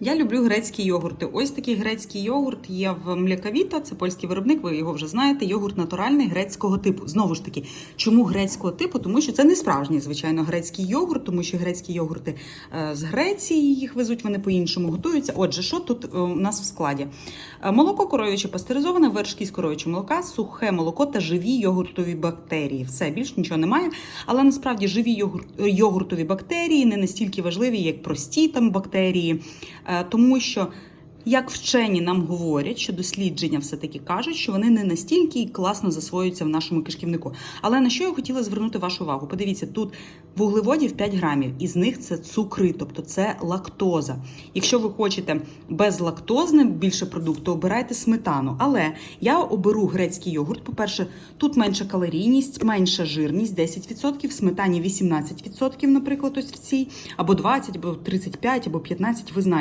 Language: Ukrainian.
Я люблю грецькі йогурти. Ось такий грецький йогурт є в Млякавіта, це польський виробник, ви його вже знаєте. Йогурт натуральний грецького типу. Знову ж таки, чому грецького типу? Тому що це не справжній, звичайно, грецький йогурт, тому що грецькі йогурти е, з Греції їх везуть, вони по-іншому готуються. Отже, що тут е, у нас в складі? Е, Молоко коров'яче пастеризоване, вершки з коров'ячого молока, сухе молоко та живі йогуртові бактерії. Все більш нічого немає. Але насправді живі йогурт, йогуртові бактерії не настільки важливі, як прості там бактерії, тому що. Як вчені нам говорять, що дослідження все-таки кажуть, що вони не настільки класно засвоюються в нашому кишківнику. Але на що я хотіла звернути вашу увагу? Подивіться, тут вуглеводів 5 грамів, із них це цукри, тобто це лактоза. Якщо ви хочете безлактозне більше продукту, обирайте сметану. Але я оберу грецький йогурт. По-перше, тут менша калорійність, менша жирність 10%, в сметані 18%, наприклад, ось в цій, або 20, або 35, або 15, ви знаєте.